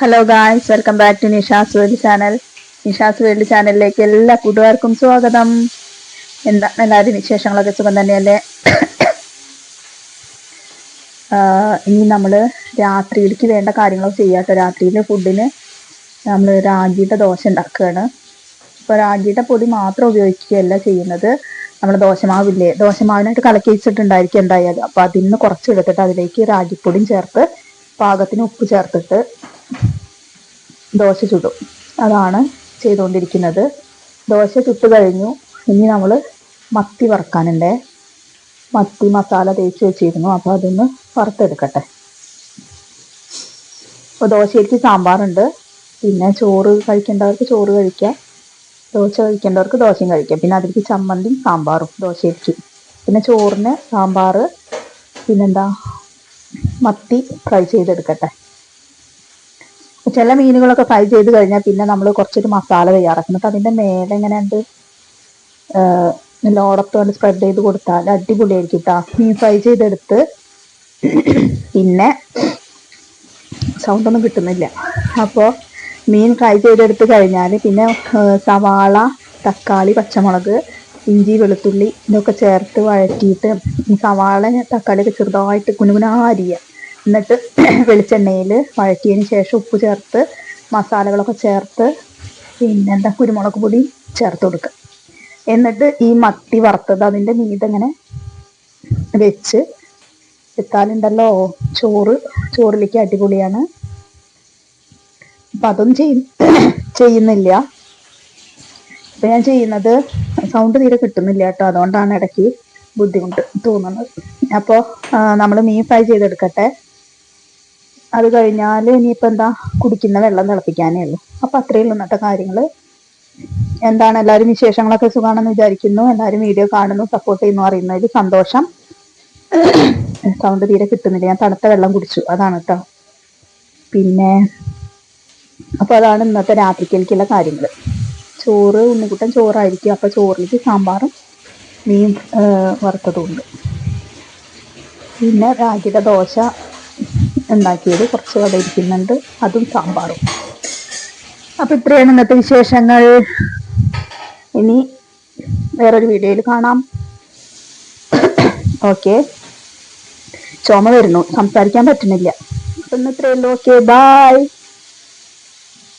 Hello guys welcome back to Nisha's world channel Nisha's world ചാനലിലേക്ക് എല്ലാ കൂട്ടുകാർക്കും സ്വാഗതം. എന്താ എല്ലാവരും വിശേഷങ്ങളൊക്കെ സുഖം തന്നെയല്ലേ? ഇനി നമ്മൾ രാത്രിയിലേക്ക് വേണ്ട കാര്യങ്ങളൊക്കെ ചെയ്യാട്ടോ രാത്രിയിലെ ഫുഡിന് നമ്മൾ രാഗിയുടെ ദോശ ഉണ്ടാക്കുകയാണ്. ഇപ്പോൾ രാഗിയുടെ പൊടി മാത്രം ഉപയോഗിക്കുകയല്ല ചെയ്യുന്നത്. നമ്മൾ ദോശമാവില്ലേ ദോശമാവിനായിട്ട് കലക്കി വെച്ചിട്ടുണ്ടായിരിക്കും എന്തായാലും. അപ്പോൾ അതിൽ നിന്ന് കുറച്ച് എടുത്തിട്ട് അതിലേക്ക് രാഗിപ്പൊടിയും ചേർത്ത് പാകത്തിന് ഉപ്പ് ചേർത്തിട്ട് ദോശ ചുടും. അതാണ് ചെയ്തുകൊണ്ടിരിക്കുന്നത്. ദോശ ചുട്ട് കഴിഞ്ഞു. ഇനി നമ്മൾ മത്തി വറക്കാനുണ്ട്. മത്തി മസാല തേച്ച് വെച്ചിരുന്നു. അപ്പോൾ അതൊന്ന് വറുത്തെടുക്കട്ടെ. അപ്പോൾ ദോശയിലേക്ക് സാമ്പാറുണ്ട്. പിന്നെ ചോറ് കഴിക്കേണ്ടവർക്ക് ചോറ് കഴിക്കാം. ദോശ കഴിക്കേണ്ടവർക്ക് ദോശയും കഴിക്കാം. പിന്നെ അതിലേക്ക് ചമ്മന്തിയും സാമ്പാറും ദോശയിലേക്ക്. പിന്നെ ചോറിന് സാമ്പാർ പിന്നെന്താ? മത്തി ഫ്രൈ ചെയ്തെടുക്കട്ടെ. ചില മീനുകളൊക്കെ ഫ്രൈ ചെയ്ത് കഴിഞ്ഞാൽ പിന്നെ നമ്മൾ കുറച്ചൊരു മസാല തയ്യാറാക്കും. എന്നിട്ട് അതിന്റെ മേലെ എങ്ങനെ ഉണ്ട് ലോടത്തോണ്ട് സ്പ്രെഡ് ചെയ്ത് കൊടുത്താൽ അടിപൊളിയായിരിക്കും കേട്ടോ മീൻ ഫ്രൈ ചെയ്തെടുത്ത് പിന്നെ സൗണ്ട് ഒന്നും കിട്ടുന്നില്ല. അപ്പോൾ മീൻ ഫ്രൈ ചെയ്തെടുത്ത് കഴിഞ്ഞാൽ പിന്നെ സവാള തക്കാളി പച്ചമുളക് ഇഞ്ചി വെളുത്തുള്ളി ഇതൊക്കെ ചേർത്ത് വഴറ്റിയിട്ട് ഈ സവാള തക്കാളിയൊക്കെ ചെറുതായിട്ട് കുനുകുനാ അരിയുക എന്നിട്ട് വെളിച്ചെണ്ണയിൽ വഴറ്റിയതിന് ശേഷം ഉപ്പ് ചേർത്ത് മസാലകളൊക്കെ ചേർത്ത് പിന്നെ എന്താ കുരുമുളക് പൊടി ചേർത്ത് കൊടുക്കുക. എന്നിട്ട് ഈ മത്തി വറുത്തത് അതിന്റെ മീതങ്ങനെ വെച്ച് എത്താലുണ്ടല്ലോ ചോറ് ചോറിലേക്ക് അടിപൊളിയാണ്. അപ്പം അതൊന്നും ചെയ് ചെയ്യുന്നില്ല. ഇപ്പം ഞാൻ ചെയ്യുന്നത് സൗണ്ട് തീരെ കിട്ടുന്നില്ല കേട്ടോ അതുകൊണ്ടാണ് ഇടയ്ക്ക് ബുദ്ധിമുട്ട് തോന്നുന്നത്. അപ്പോൾ നമ്മൾ മീൻ ഫ്രൈ ചെയ്തെടുക്കട്ടെ. അത് കഴിഞ്ഞാൽ ഇനിയിപ്പോൾ എന്താ കുടിക്കുന്ന വെള്ളം തിളപ്പിക്കാനേ ഉള്ളൂ. അപ്പോൾ അത്രയേ ഉള്ളൂ ഇന്നത്തെ കാര്യങ്ങൾ എന്താണ് എല്ലാവരും വിശേഷങ്ങളൊക്കെ സുഖമാണെന്ന് വിചാരിക്കുന്നു. എല്ലാവരും വീഡിയോ കാണുന്നു സപ്പോർട്ട് ചെയ്യുന്നു അറിയുന്നതിൽ സന്തോഷം. സൗണ്ട് തീരെ കിട്ടുന്നില്ല. ഞാൻ തണുത്ത വെള്ളം കുടിച്ചു. അതാണ് കേട്ടോ പിന്നെ അപ്പോൾ അതാണ് ഇന്നത്തെ രാത്രിക്കേക്കുള്ള കാര്യങ്ങൾ ചോറ് ഉണ്ണിക്കുട്ടൻ ചോറായിരിക്കും. അപ്പോൾ ചോറിലേക്ക് സാമ്പാറും മീൻ വറുത്തതും ഉണ്ട്. പിന്നെ രാഗിയുടെ ദോശ ഉണ്ടാക്കിയത് കുറച്ച് അവിടെ ഇരിക്കുന്നുണ്ട്. അതും സാമ്പാറും. അപ്പോൾ ഇത്രയാണ് ഇന്നത്തെ വിശേഷങ്ങൾ. ഇനി വേറൊരു വീഡിയോയിൽ കാണാം. ഓക്കെ. ചുമ വരുന്നു. സംസാരിക്കാൻ പറ്റുന്നില്ല. അപ്പം ഇന്ന് ഇത്രയേ ഉള്ളൂ. ഓക്കെ. ബായ്